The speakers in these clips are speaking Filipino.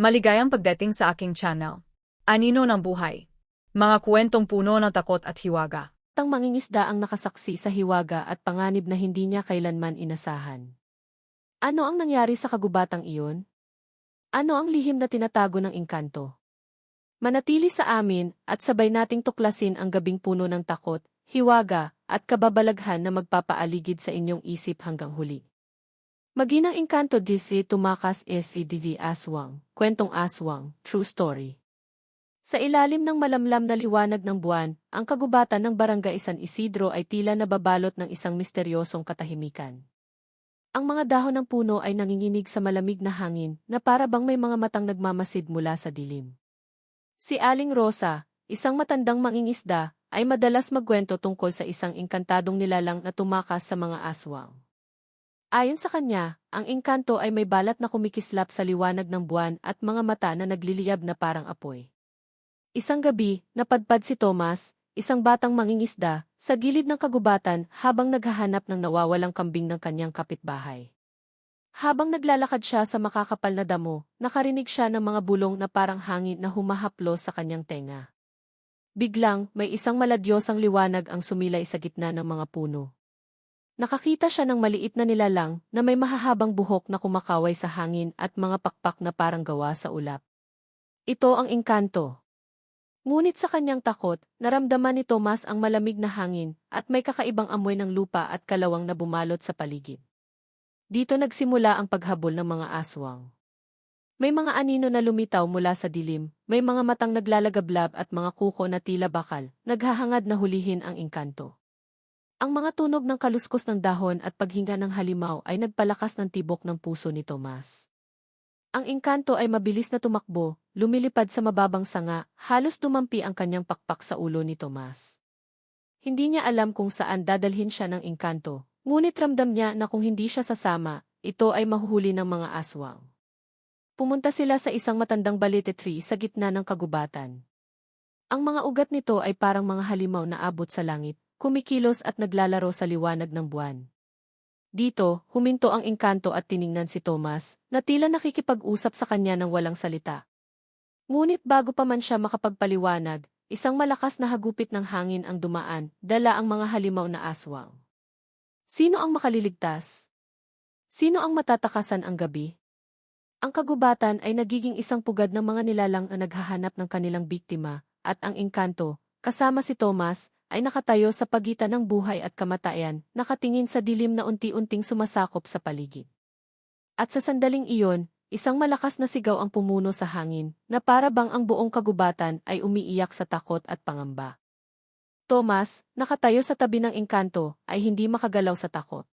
Maligayang pagdating sa aking channel. Anino ng buhay. Mga kwentong puno ng takot at hiwaga. Tang mangingisda ang nakasaksi sa hiwaga at panganib na hindi niya kailanman inasahan. Ano ang nangyari sa kagubatang iyon? Ano ang lihim na tinatago ng engkanto? Manatili sa amin at sabay nating tuklasin ang gabing puno ng takot, hiwaga, at kababalaghan na magpapaaligid sa inyong isip hanggang huli. Maginang engkanto Disney tumakas SEDV Aswang, kwentong Aswang, true story. Sa ilalim ng malamlam na liwanag ng buwan, ang kagubatan ng barangay San Isidro ay tila nababalot ng isang misteryosong katahimikan. Ang mga dahon ng puno ay nanginginig sa malamig na hangin na para bang may mga matang nagmamasid mula sa dilim. Si Aling Rosa, isang matandang mangingisda, ay madalas magkwento tungkol sa isang engkantadong nilalang na tumakas sa mga aswang. Ayon sa kanya, ang engkanto ay may balat na kumikislap sa liwanag ng buwan at mga mata na nagliliyab na parang apoy. Isang gabi, napadpad si Thomas, isang batang mangingisda, sa gilid ng kagubatan habang naghahanap ng nawawalang kambing ng kanyang kapitbahay. Habang naglalakad siya sa makakapal na damo, nakarinig siya ng mga bulong na parang hangin na humahaplo sa kanyang tenga. Biglang, may isang maladyosang liwanag ang sumilay sa gitna ng mga puno. Nakakita siya ng maliit na nilalang na may mahahabang buhok na kumakaway sa hangin at mga pakpak na parang gawa sa ulap. Ito ang engkanto. Ngunit sa kanyang takot, naramdaman ni Thomas ang malamig na hangin at may kakaibang amoy ng lupa at kalawang na bumalot sa paligid. Dito nagsimula ang paghabol ng mga aswang. May mga anino na lumitaw mula sa dilim, may mga matang naglalagablab at mga kuko na tila bakal, naghahangad na hulihin ang engkanto. Ang mga tunog ng kaluskos ng dahon at paghinga ng halimaw ay nagpalakas ng tibok ng puso ni Tomas. Ang engkanto ay mabilis na tumakbo, lumilipad sa mababang sanga, halos dumampi ang kanyang pakpak sa ulo ni Tomas. Hindi niya alam kung saan dadalhin siya ng engkanto, ngunit ramdam niya na kung hindi siya sasama, ito ay mahuhuli ng mga aswang. Pumunta sila sa isang matandang balete tree sa gitna ng kagubatan. Ang mga ugat nito ay parang mga halimaw na abot sa langit, kumikilos at naglalaro sa liwanag ng buwan. Dito, huminto ang engkanto at tiningnan si Thomas, na tila nakikipag-usap sa kanya ng walang salita. Ngunit bago pa man siya makapagpaliwanag, isang malakas na hagupit ng hangin ang dumaan, dala ang mga halimaw na aswang. Sino ang makaliligtas? Sino ang matatakasan ang gabi? Ang kagubatan ay nagiging isang pugad ng mga nilalang na naghahanap ng kanilang biktima, at ang engkanto, kasama si Thomas, ay nakatayo sa pagitan ng buhay at kamatayan, nakatingin sa dilim na unti-unting sumasakop sa paligid. At sa sandaling iyon, isang malakas na sigaw ang pumuno sa hangin, na para bang ang buong kagubatan ay umiiyak sa takot at pangamba. Thomas, nakatayo sa tabi ng engkanto, ay hindi makagalaw sa takot.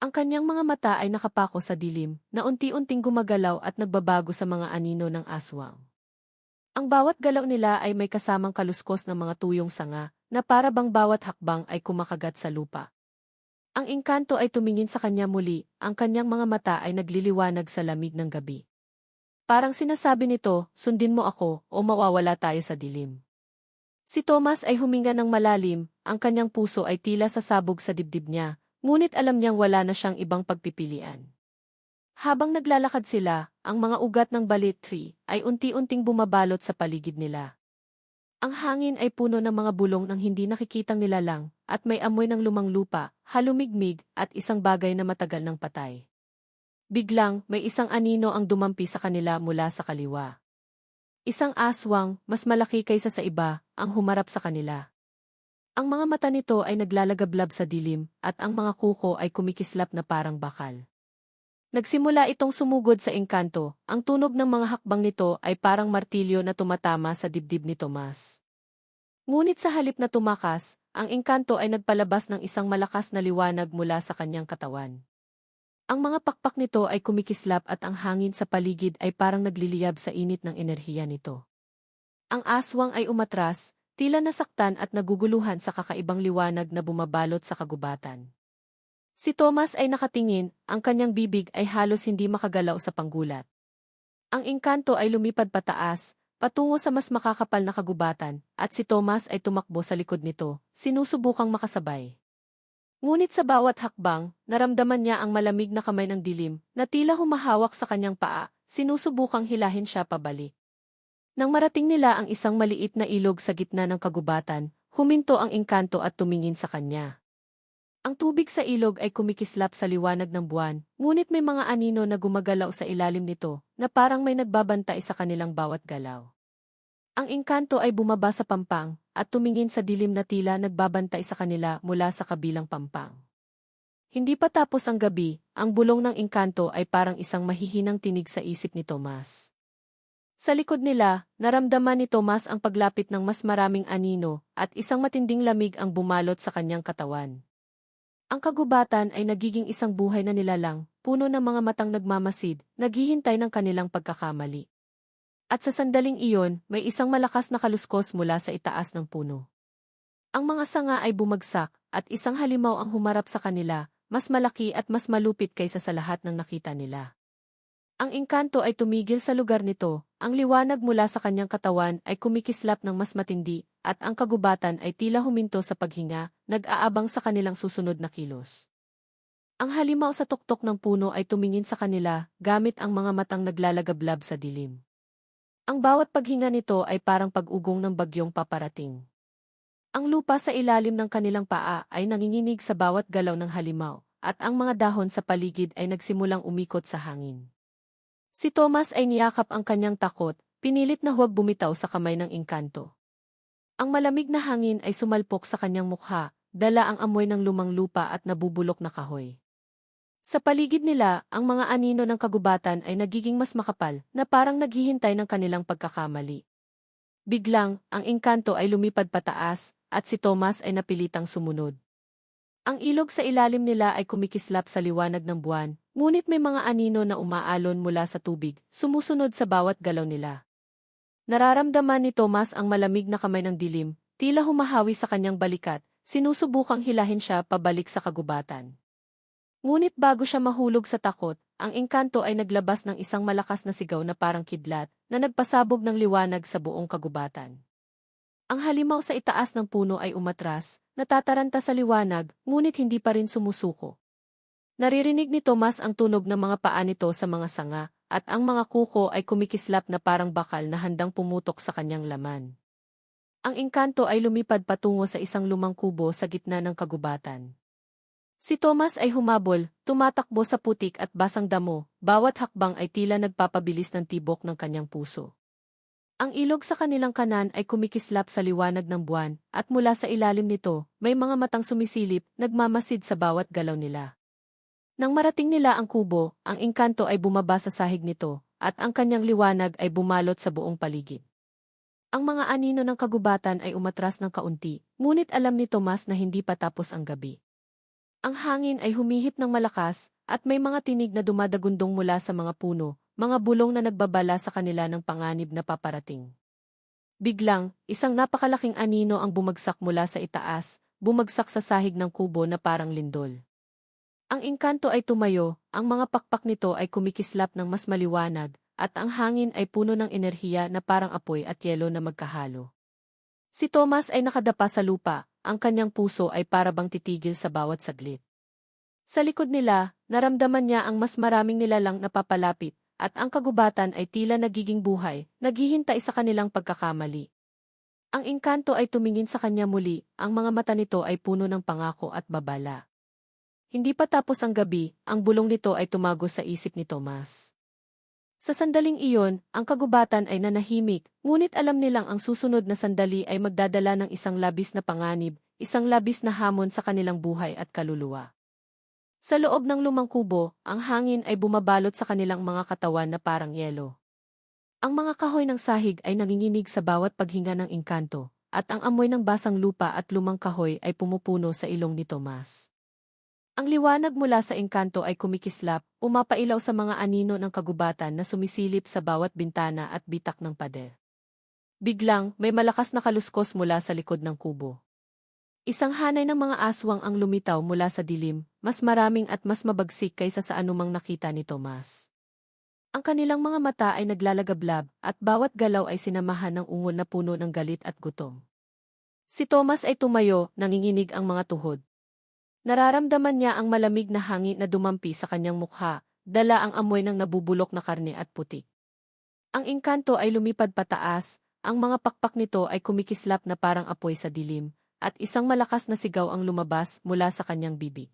Ang kanyang mga mata ay nakapako sa dilim, na unti-unting gumagalaw at nagbabago sa mga anino ng aswang. Ang bawat galaw nila ay may kasamang kaluskos ng mga tuyong sanga, na para bang bawat hakbang ay kumakagat sa lupa. Ang engkanto ay tumingin sa kanya muli, ang kanyang mga mata ay nagliliwanag sa lamig ng gabi. Parang sinasabi nito, sundin mo ako, o mawawala tayo sa dilim. Si Thomas ay huminga ng malalim, ang kanyang puso ay tila sasabog sa dibdib niya, ngunit alam niyang wala na siyang ibang pagpipilian. Habang naglalakad sila, ang mga ugat ng balit tree ay unti-unting bumabalot sa paligid nila. Ang hangin ay puno ng mga bulong ng hindi nakikitang nilalang, at may amoy ng lumang lupa, halumigmig, at isang bagay na matagal ng patay. Biglang, may isang anino ang dumampi sa kanila mula sa kaliwa. Isang aswang, mas malaki kaysa sa iba, ang humarap sa kanila. Ang mga mata nito ay naglalagablab sa dilim, at ang mga kuko ay kumikislap na parang bakal. Nagsimula itong sumugod sa engkanto, ang tunog ng mga hakbang nito ay parang martilyo na tumatama sa dibdib ni Tomas. Ngunit sa halip na tumakas, ang engkanto ay nagpalabas ng isang malakas na liwanag mula sa kanyang katawan. Ang mga pakpak nito ay kumikislap at ang hangin sa paligid ay parang nagliliyab sa init ng enerhiya nito. Ang aswang ay umatras, tila nasaktan at naguguluhan sa kakaibang liwanag na bumabalot sa kagubatan. Si Thomas ay nakatingin, ang kanyang bibig ay halos hindi makagalaw sa panggulat. Ang engkanto ay lumipad pataas, patungo sa mas makakapal na kagubatan, at si Thomas ay tumakbo sa likod nito, sinusubukang makasabay. Ngunit sa bawat hakbang, naramdaman niya ang malamig na kamay ng dilim, na tila humahawak sa kanyang paa, sinusubukang hilahin siya pabalik. Nang marating nila ang isang maliit na ilog sa gitna ng kagubatan, huminto ang engkanto at tumingin sa kanya. Ang tubig sa ilog ay kumikislap sa liwanag ng buwan, ngunit may mga anino na gumagalaw sa ilalim nito, na parang may nagbabantay sa kanilang bawat galaw. Ang engkanto ay bumaba sa pampang, at tumingin sa dilim na tila nagbabantay sa kanila mula sa kabilang pampang. Hindi pa tapos ang gabi, ang bulong ng engkanto ay parang isang mahihinang tinig sa isip ni Tomas. Sa likod nila, naramdaman ni Tomas ang paglapit ng mas maraming anino, at isang matinding lamig ang bumalot sa kanyang katawan. Ang kagubatan ay nagiging isang buhay na nilalang, puno ng mga matang nagmamasid, naghihintay ng kanilang pagkakamali. At sa sandaling iyon, may isang malakas na kaluskos mula sa itaas ng puno. Ang mga sanga ay bumagsak, at isang halimaw ang humarap sa kanila, mas malaki at mas malupit kaysa sa lahat ng nakita nila. Ang engkanto ay tumigil sa lugar nito, ang liwanag mula sa kanyang katawan ay kumikislap ng mas matindi, at ang kagubatan ay tila huminto sa paghinga, nag-aabang sa kanilang susunod na kilos. Ang halimaw sa tuktok ng puno ay tumingin sa kanila, gamit ang mga matang naglalagablab sa dilim. Ang bawat paghinga nito ay parang pag-ugong ng bagyong paparating. Ang lupa sa ilalim ng kanilang paa ay nanginginig sa bawat galaw ng halimaw, at ang mga dahon sa paligid ay nagsimulang umikot sa hangin. Si Thomas ay niyakap ang kanyang takot, pinilit na huwag bumitaw sa kamay ng engkanto. Ang malamig na hangin ay sumalpok sa kanyang mukha, dala ang amoy ng lumang lupa at nabubulok na kahoy. Sa paligid nila, ang mga anino ng kagubatan ay nagiging mas makapal, na parang naghihintay ng kanilang pagkakamali. Biglang, ang engkanto ay lumipad pataas, at si Thomas ay napilitang sumunod. Ang ilog sa ilalim nila ay kumikislap sa liwanag ng buwan, ngunit may mga anino na umaalon mula sa tubig, sumusunod sa bawat galaw nila. Nararamdaman ni Thomas ang malamig na kamay ng dilim, tila humahawi sa kanyang balikat, sinusubukang hilahin siya pabalik sa kagubatan. Ngunit bago siya mahulog sa takot, ang engkanto ay naglabas ng isang malakas na sigaw na parang kidlat, na nagpasabog ng liwanag sa buong kagubatan. Ang halimaw sa itaas ng puno ay umatras, natataranta sa liwanag, ngunit hindi pa rin sumusuko. Naririnig ni Tomas ang tunog ng mga paa nito sa mga sanga, at ang mga kuko ay kumikislap na parang bakal na handang pumutok sa kanyang laman. Ang engkanto ay lumipad patungo sa isang lumang kubo sa gitna ng kagubatan. Si Thomas ay humabol, tumatakbo sa putik at basang damo, bawat hakbang ay tila nagpapabilis ng tibok ng kanyang puso. Ang ilog sa kanilang kanan ay kumikislap sa liwanag ng buwan, at mula sa ilalim nito, may mga matang sumisilip, nagmamasid sa bawat galaw nila. Nang marating nila ang kubo, ang engkanto ay bumaba sa sahig nito, at ang kanyang liwanag ay bumalot sa buong paligid. Ang mga anino ng kagubatan ay umatras ng kaunti, ngunit alam ni Tomas na hindi pa tapos ang gabi. Ang hangin ay humihip ng malakas, at may mga tinig na dumadagundong mula sa mga puno, mga bulong na nagbabala sa kanila ng panganib na paparating. Biglang, isang napakalaking anino ang bumagsak mula sa itaas, bumagsak sa sahig ng kubo na parang lindol. Ang engkanto ay tumayo, ang mga pakpak nito ay kumikislap ng mas maliwanag, at ang hangin ay puno ng enerhiya na parang apoy at yelo na magkahalo. Si Thomas ay nakadapa sa lupa, ang kanyang puso ay parabang titigil sa bawat saglit. Sa likod nila, naramdaman niya ang mas maraming nilalang napapalapit, at ang kagubatan ay tila nagiging buhay, naghihintay sa kanilang pagkakamali. Ang engkanto ay tumingin sa kanya muli, ang mga mata nito ay puno ng pangako at babala. Hindi pa tapos ang gabi, ang bulong nito ay tumago sa isip ni Tomas. Sa sandaling iyon, ang kagubatan ay nanahimik, ngunit alam nilang ang susunod na sandali ay magdadala ng isang labis na panganib, isang labis na hamon sa kanilang buhay at kaluluwa. Sa loob ng lumang kubo, ang hangin ay bumabalot sa kanilang mga katawan na parang yelo. Ang mga kahoy ng sahig ay nanginginig sa bawat paghinga ng engkanto, at ang amoy ng basang lupa at lumang kahoy ay pumupuno sa ilong ni Tomas. Ang liwanag mula sa engkanto ay kumikislap, umapailaw sa mga anino ng kagubatan na sumisilip sa bawat bintana at bitak ng pader. Biglang, may malakas na kaluskos mula sa likod ng kubo. Isang hanay ng mga aswang ang lumitaw mula sa dilim, mas maraming at mas mabagsik kaysa sa anumang nakita ni Tomas. Ang kanilang mga mata ay naglalagablab, at bawat galaw ay sinamahan ng ungol na puno ng galit at gutom. Si Thomas ay tumayo, nanginginig ang mga tuhod. Nararamdaman niya ang malamig na hangin na dumampi sa kanyang mukha, dala ang amoy ng nabubulok na karne at putik. Ang engkanto ay lumipad pataas, ang mga pakpak nito ay kumikislap na parang apoy sa dilim, at isang malakas na sigaw ang lumabas mula sa kanyang bibig.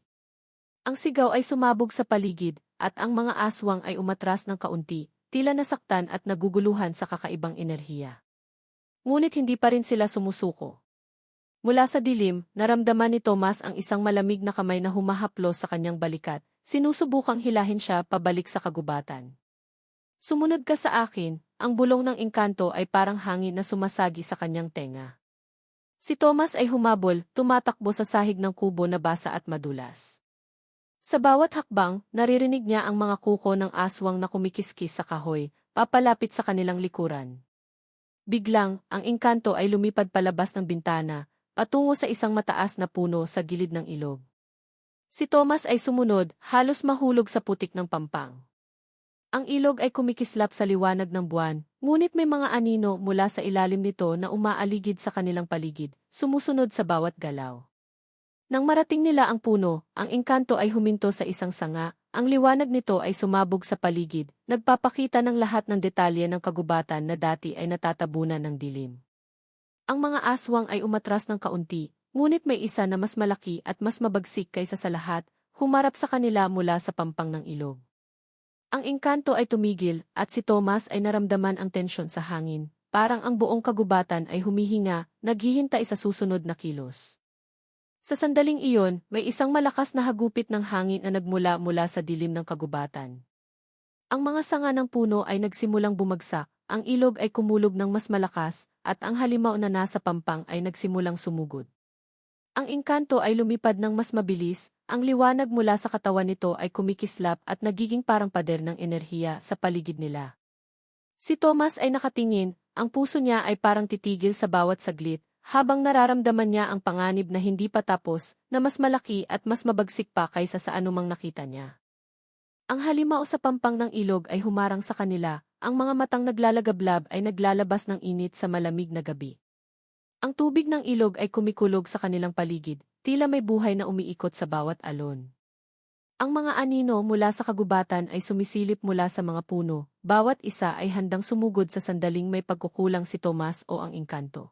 Ang sigaw ay sumabog sa paligid, at ang mga aswang ay umatras ng kaunti, tila nasaktan at naguguluhan sa kakaibang enerhiya. Ngunit hindi pa rin sila sumusuko. Mula sa dilim, naramdaman ni Thomas ang isang malamig na kamay na humahaplos sa kanyang balikat, sinusubukang hilahin siya pabalik sa kagubatan. Sumunod ka sa akin, ang bulong ng engkanto ay parang hangin na sumasagi sa kanyang tenga. Si Thomas ay humabol, tumatakbo sa sahig ng kubo na basa at madulas. Sa bawat hakbang, naririnig niya ang mga kuko ng aswang na kumikiskis sa kahoy, papalapit sa kanilang likuran. Biglang, ang engkanto ay lumipad palabas ng bintana, patungo sa isang mataas na puno sa gilid ng ilog. Si Thomas ay sumunod, halos mahulog sa putik ng pampang. Ang ilog ay kumikislap sa liwanag ng buwan, ngunit may mga anino mula sa ilalim nito na umaaligid sa kanilang paligid, sumusunod sa bawat galaw. Nang marating nila ang puno, ang engkanto ay huminto sa isang sanga, ang liwanag nito ay sumabog sa paligid, nagpapakita ng lahat ng detalye ng kagubatan na dati ay natatabunan ng dilim. Ang mga aswang ay umatras ng kaunti, ngunit may isa na mas malaki at mas mabagsik kaysa sa lahat, humarap sa kanila mula sa pampang ng ilog. Ang engkanto ay tumigil at si Thomas ay naramdaman ang tensyon sa hangin, parang ang buong kagubatan ay humihinga, naghihintay sa susunod na kilos. Sa sandaling iyon, may isang malakas na hagupit ng hangin na nagmula mula sa dilim ng kagubatan. Ang mga sanga ng puno ay nagsimulang bumagsak, ang ilog ay kumulog ng mas malakas, at ang halimaw na nasa pampang ay nagsimulang sumugod. Ang engkanto ay lumipad ng mas mabilis, ang liwanag mula sa katawan nito ay kumikislap at nagiging parang pader ng enerhiya sa paligid nila. Si Thomas ay nakatingin, ang puso niya ay parang titigil sa bawat saglit, habang nararamdaman niya ang panganib na hindi pa tapos, na mas malaki at mas mabagsik pa kaysa sa anumang nakita niya. Ang halimaw sa pampang ng ilog ay humarang sa kanila, ang mga matang naglalagablab ay naglalabas ng init sa malamig na gabi. Ang tubig ng ilog ay kumikulog sa kanilang paligid, tila may buhay na umiikot sa bawat alon. Ang mga anino mula sa kagubatan ay sumisilip mula sa mga puno, bawat isa ay handang sumugod sa sandaling may pagkukulang si Tomas o ang engkanto.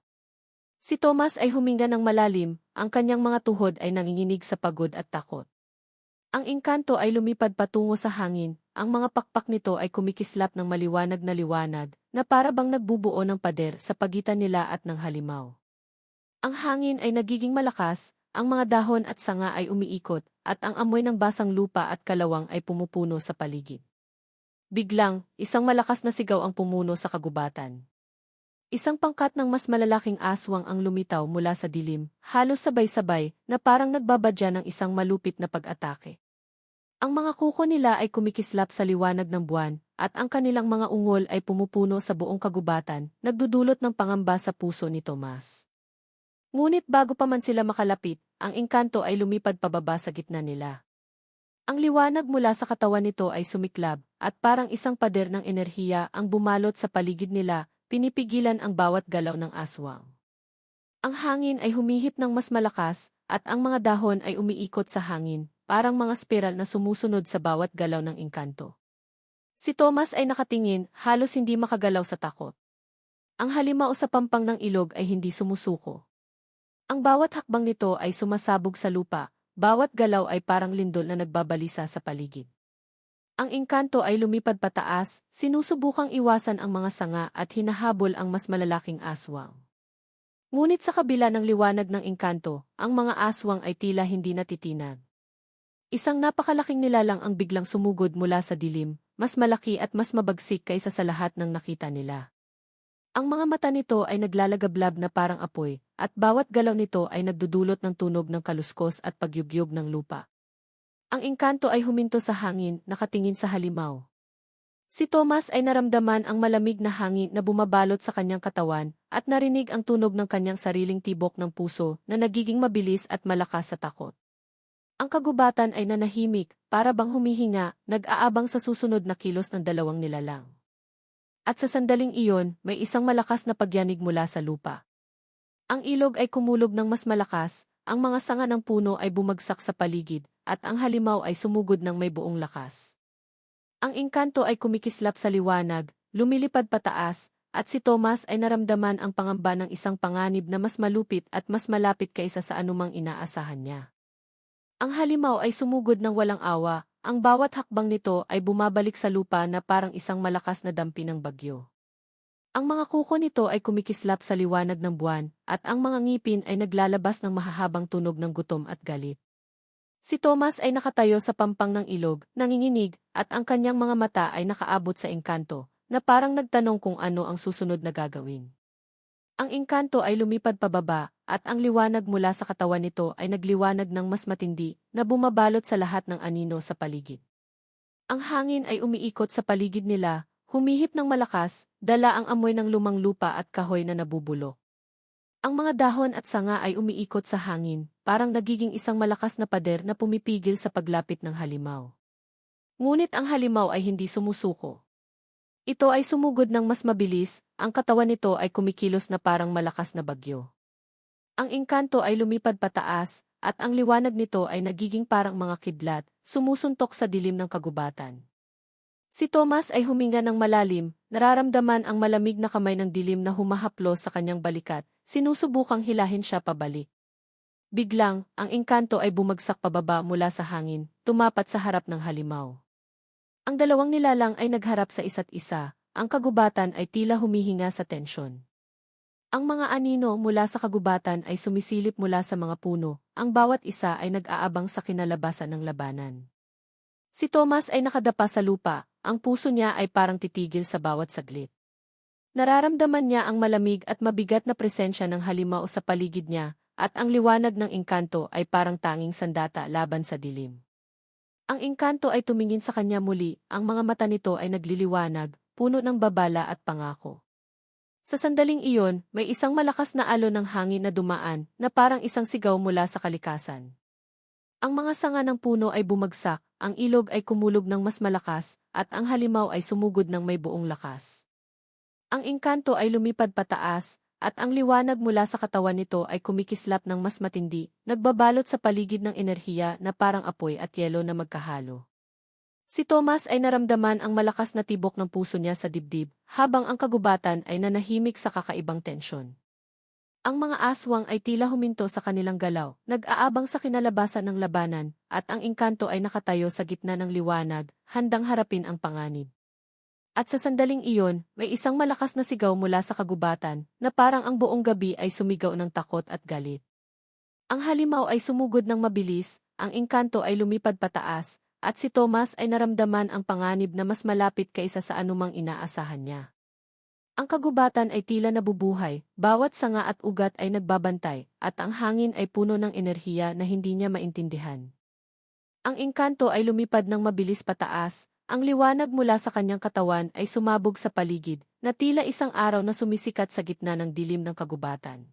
Si Thomas ay huminga ng malalim, ang kanyang mga tuhod ay nanginginig sa pagod at takot. Ang engkanto ay lumipad patungo sa hangin, ang mga pakpak nito ay kumikislap ng maliwanag na liwanag, na para bang nagbubuo ng pader sa pagitan nila at ng halimaw. Ang hangin ay nagiging malakas, ang mga dahon at sanga ay umiikot, at ang amoy ng basang lupa at kalawang ay pumupuno sa paligid. Biglang, isang malakas na sigaw ang pumuno sa kagubatan. Isang pangkat ng mas malalaking aswang ang lumitaw mula sa dilim, halos sabay-sabay, na parang nagbabadya ng isang malupit na pag-atake. Ang mga kuko nila ay kumikislap sa liwanag ng buwan, at ang kanilang mga ungol ay pumupuno sa buong kagubatan, nagdudulot ng pangamba sa puso ni Tomas. Ngunit bago pa man sila makalapit, ang engkanto ay lumipad pababa sa gitna nila. Ang liwanag mula sa katawan nito ay sumiklab, at parang isang pader ng enerhiya ang bumalot sa paligid nila, pinipigilan ang bawat galaw ng aswang. Ang hangin ay humihip ng mas malakas, at ang mga dahon ay umiikot sa hangin, parang mga spiral na sumusunod sa bawat galaw ng engkanto. Si Thomas ay nakatingin, halos hindi makagalaw sa takot. Ang halimaw sa pampang ng ilog ay hindi sumusuko. Ang bawat hakbang nito ay sumasabog sa lupa, bawat galaw ay parang lindol na nagbabalisa sa paligid. Ang engkanto ay lumipad pataas, sinusubukang iwasan ang mga sanga at hinahabol ang mas malalaking aswang. Ngunit sa kabila ng liwanag ng engkanto, ang mga aswang ay tila hindi natitinag. Isang napakalaking nilalang ang biglang sumugod mula sa dilim, mas malaki at mas mabagsik kaysa sa lahat ng nakita nila. Ang mga mata nito ay naglalagablab na parang apoy, at bawat galaw nito ay nagdudulot ng tunog ng kaluskos at pagyugyog ng lupa. Ang engkanto ay huminto sa hangin, nakatingin sa halimaw. Si Thomas ay naramdaman ang malamig na hangin na bumabalot sa kanyang katawan, at narinig ang tunog ng kanyang sariling tibok ng puso na nagiging mabilis at malakas sa takot. Ang kagubatan ay nanahimik, para bang humihinga, nag-aabang sa susunod na kilos ng dalawang nilalang. At sa sandaling iyon, may isang malakas na pagyanig mula sa lupa. Ang ilog ay kumulog ng mas malakas, ang mga sanga ng puno ay bumagsak sa paligid, at ang halimaw ay sumugod ng may buong lakas. Ang engkanto ay kumikislap sa liwanag, lumilipad pataas, at si Thomas ay naramdaman ang pangamba ng isang panganib na mas malupit at mas malapit kaysa sa anumang inaasahan niya. Ang halimaw ay sumugod ng walang awa, ang bawat hakbang nito ay bumabalik sa lupa na parang isang malakas na dampi ng bagyo. Ang mga kuko nito ay kumikislap sa liwanag ng buwan, at ang mga ngipin ay naglalabas ng mahahabang tunog ng gutom at galit. Si Thomas ay nakatayo sa pampang ng ilog, nanginginig, at ang kanyang mga mata ay nakaabot sa engkanto, na parang nagtanong kung ano ang susunod na gagawin. Ang engkanto ay lumipad pababa, at ang liwanag mula sa katawan nito ay nagliwanag ng mas matindi, na bumabalot sa lahat ng anino sa paligid. Ang hangin ay umiikot sa paligid nila, humihip ng malakas, dala ang amoy ng lumang lupa at kahoy na nabubulok. Ang mga dahon at sanga ay umiikot sa hangin, parang nagiging isang malakas na pader na pumipigil sa paglapit ng halimaw. Ngunit ang halimaw ay hindi sumusuko. Ito ay sumugod ng mas mabilis, ang katawan nito ay kumikilos na parang malakas na bagyo. Ang engkanto ay lumipad pataas, at ang liwanag nito ay nagiging parang mga kidlat, sumusuntok sa dilim ng kagubatan. Si Thomas ay huminga ng malalim, nararamdaman ang malamig na kamay ng dilim na humahaplos sa kanyang balikat, sinusubukang hilahin siya pabalik. Biglang, ang engkanto ay bumagsak pababa mula sa hangin, tumapat sa harap ng halimaw. Ang dalawang nilalang ay nagharap sa isa't isa, ang kagubatan ay tila humihinga sa tensyon. Ang mga anino mula sa kagubatan ay sumisilip mula sa mga puno, ang bawat isa ay nag-aabang sa kinalabasan ng labanan. Si Thomas ay nakadapa sa lupa, ang puso niya ay parang titigil sa bawat saglit. Nararamdaman niya ang malamig at mabigat na presensya ng halimaw sa paligid niya, at ang liwanag ng engkanto ay parang tanging sandata laban sa dilim. Ang engkanto ay tumingin sa kanya muli, ang mga mata nito ay nagliliwanag, puno ng babala at pangako. Sa sandaling iyon, may isang malakas na alon ng hangin na dumaan, na parang isang sigaw mula sa kalikasan. Ang mga sanga ng puno ay bumagsak, ang ilog ay kumulog ng mas malakas, at ang halimaw ay sumugod ng may buong lakas. Ang engkanto ay lumipad pataas, at ang liwanag mula sa katawan nito ay kumikislap ng mas matindi, nagbabalot sa paligid ng enerhiya na parang apoy at yelo na magkahalo. Si Thomas ay naramdaman ang malakas na tibok ng puso niya sa dibdib, habang ang kagubatan ay nanahimik sa kakaibang tensyon. Ang mga aswang ay tila huminto sa kanilang galaw, nag-aabang sa kinalabasan ng labanan, at ang engkanto ay nakatayo sa gitna ng liwanag, handang harapin ang panganib. At sa sandaling iyon, may isang malakas na sigaw mula sa kagubatan, na parang ang buong gabi ay sumigaw ng takot at galit. Ang halimaw ay sumugod ng mabilis, ang engkanto ay lumipad pataas, at si Thomas ay naramdaman ang panganib na mas malapit kaysa sa anumang inaasahan niya. Ang kagubatan ay tila nabubuhay, bawat sanga at ugat ay nagbabantay, at ang hangin ay puno ng enerhiya na hindi niya maintindihan. Ang engkanto ay lumipad ng mabilis pataas, ang liwanag mula sa kanyang katawan ay sumabog sa paligid, na tila isang araw na sumisikat sa gitna ng dilim ng kagubatan.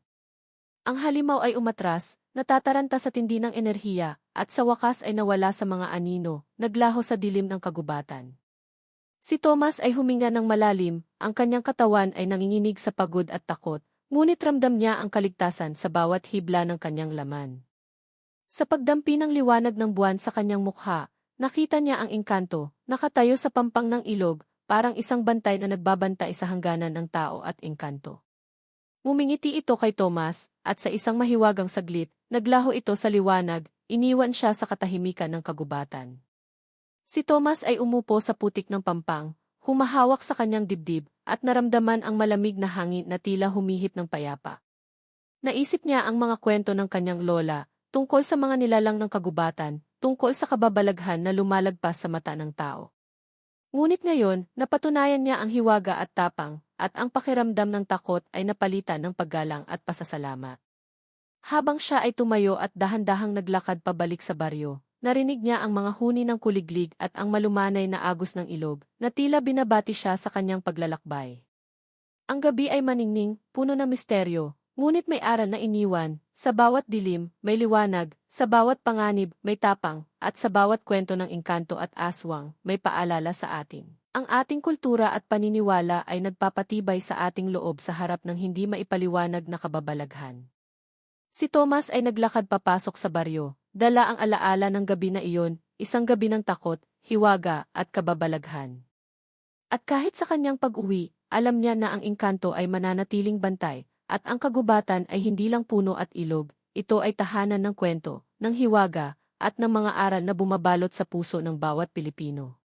Ang halimaw ay umatras, natataranta sa tindi ng enerhiya, at sa wakas ay nawala sa mga anino, naglaho sa dilim ng kagubatan. Si Thomas ay huminga ng malalim, ang kanyang katawan ay nanginginig sa pagod at takot, ngunit ramdam niya ang kaligtasan sa bawat hibla ng kanyang laman. Sa pagdampi ng liwanag ng buwan sa kanyang mukha, Nakita niya ang engkanto, nakatayo sa pampang ng ilog, parang isang bantay na nagbabantay sa hangganan ng tao at engkanto. Mumingiti ito kay Thomas, at sa isang mahiwagang saglit, naglaho ito sa liwanag, iniwan siya sa katahimikan ng kagubatan. Si Thomas ay umupo sa putik ng pampang, humahawak sa kanyang dibdib, at naramdaman ang malamig na hangin na tila humihip ng payapa. Naisip niya ang mga kwento ng kanyang lola, tungkol sa mga nilalang ng kagubatan, tungkol sa kababalaghan na lumalagpas sa mata ng tao. Ngunit ngayon, napatunayan niya ang hiwaga at tapang, at ang pakiramdam ng takot ay napalitan ng paggalang at pasasalamat. Habang siya ay tumayo at dahan-dahang naglakad pabalik sa baryo, narinig niya ang mga huni ng kuliglig at ang malumanay na agos ng ilog, na tila binabati siya sa kanyang paglalakbay. Ang gabi ay maningning, puno ng misteryo, Ngunit may aral na iniwan, sa bawat dilim, may liwanag, sa bawat panganib, may tapang, at sa bawat kwento ng engkanto at aswang, may paalala sa atin. Ang ating kultura at paniniwala ay nagpapatibay sa ating loob sa harap ng hindi maipaliwanag na kababalaghan. Si Thomas ay naglakad papasok sa baryo, dala ang alaala ng gabi na iyon, isang gabi ng takot, hiwaga, at kababalaghan. At kahit sa kanyang pag-uwi, alam niya na ang engkanto ay mananatiling bantay, at ang kagubatan ay hindi lang puno at ilog, ito ay tahanan ng kwento, ng hiwaga, at ng mga aral na bumabalot sa puso ng bawat Pilipino.